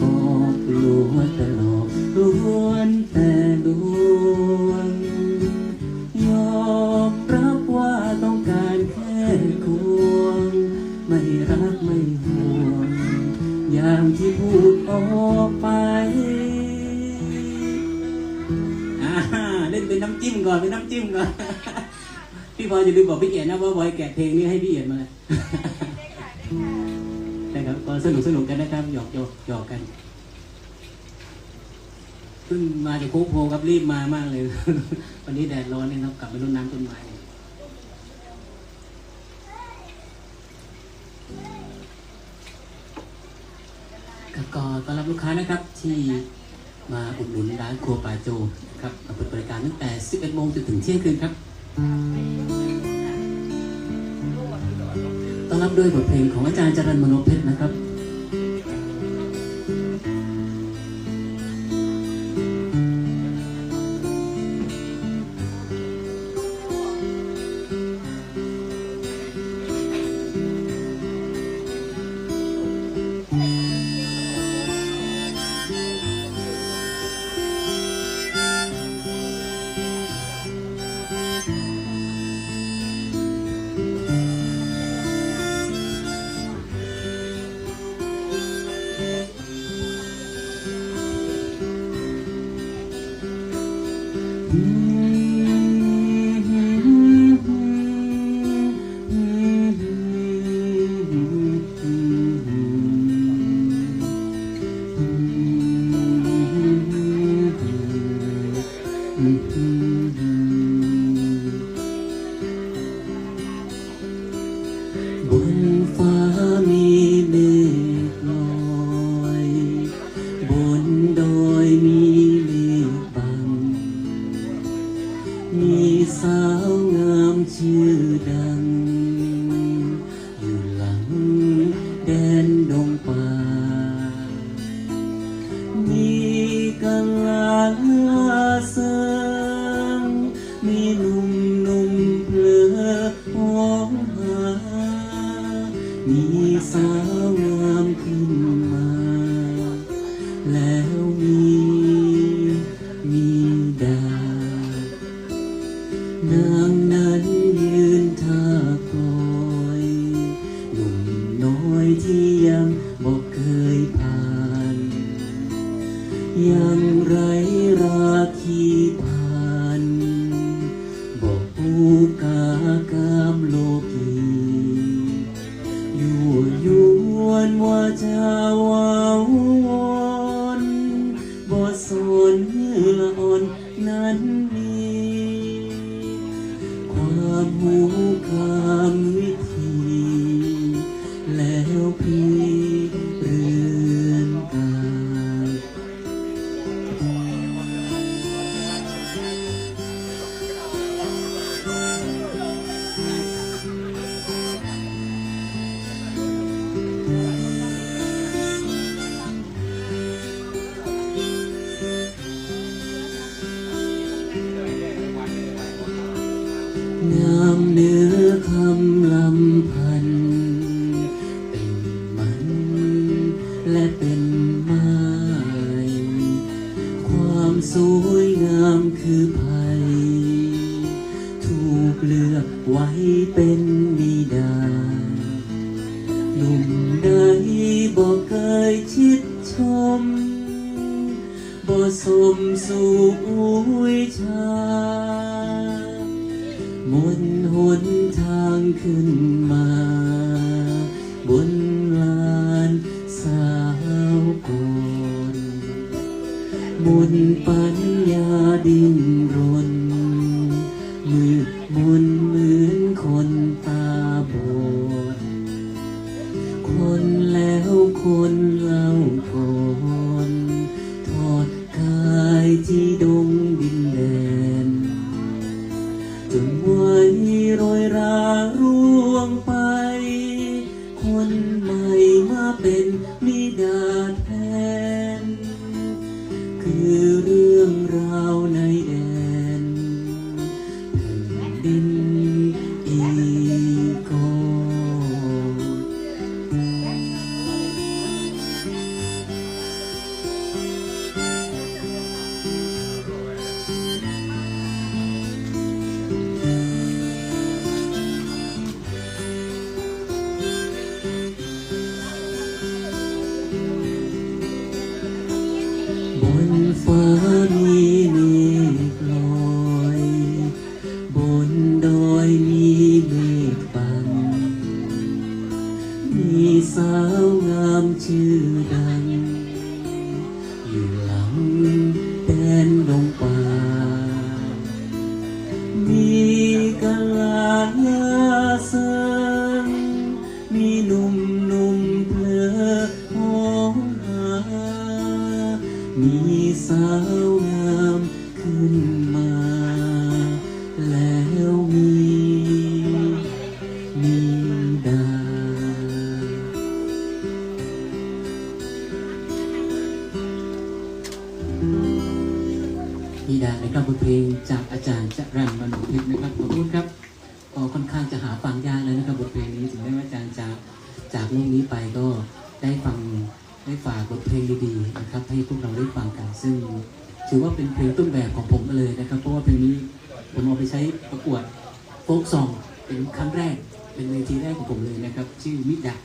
บอกลวงแต่หลอกลวงแต่ลวงยอมรับว่าต้องการแค่ควง ไม่รักไม่ห่วง อย่างที่พูดออกไปอ่าเล่นเป็นน้ำจิ้มก่อนเป็นน้ำจิ้มก่อน พี่บอยอย่าลืมบอกพี่เอียดนะว่าบอยแกะเพลงนี้ให้พี่เอียดมาเลย ก็สนุกสนุกกันนะครับหยอกหยอกหยอกกันเพิ่งมาจากโค้งโพครับรีบมามากเลย วันนี้แดดร้อนเนี่ยครับกลับไปรดน้ำต้นไม้ครับก็ต้อนรับลูกค้านะครับที่มาอุดหนุนร้านครัวปลาโจครับเปิดบริการตั้งแต่ 11โมงจนถึงเที่ยงคืนครับ ต้อนรับด้วยบทเพลงของอาจารย์จรัญมโนเพชรนะครับ บ ชื่ ยังไรราคีผ่านบอกผู้กากามโลกีอยู่ยวนว่าจะวาวอนบ่สนละอ่อนนั้นมี ความหูความวิธีแล้ว งามเนื้อคำลำพัน เป็นมัน และเป็นไม้ความสวยงามคือภัย ถูกเลือกไว้เป็นบิดาหนุ่มใดบอกเคยชิดชมบ่สมสู่วิชา มนหนทางขึ้นมา บนลานสาวกนมนปัญญาดินรนมืดมนเหมือนคนตาบอดคนแล้วคนเล่าก่อ จนไว้โร มีสาวงามชื่อดัง อยู่หลังแดนดงป่า มีกะลายาสังมีหนุ่มหนุ่มเพลอหอมหา มีสาว ธิดาในะครับทเพลงจากอาจารย์จรันมโนเพชรนะครับขอบคุณครับก็ค่อนข้างจะหาฟังยากเลยนะครับบทเพลงนี้ถึงแม้ว่าอาจารย์จะจากโลกนี้ไปก็ได้ฟังได้ฝากบทเพลงดีๆนะครับให้พวกเราได้ฟังกัน ซึ่งถือว่าเป็นเพลงต้นแบบของผมเลยนะครับ เพราะว่าเพลงนี้ผมเอาไปใช้ประกวดโฟกซองเป็นครั้งแรกเป็นเวทีแรกของผมเลยนะครับ ชื่อมิดะ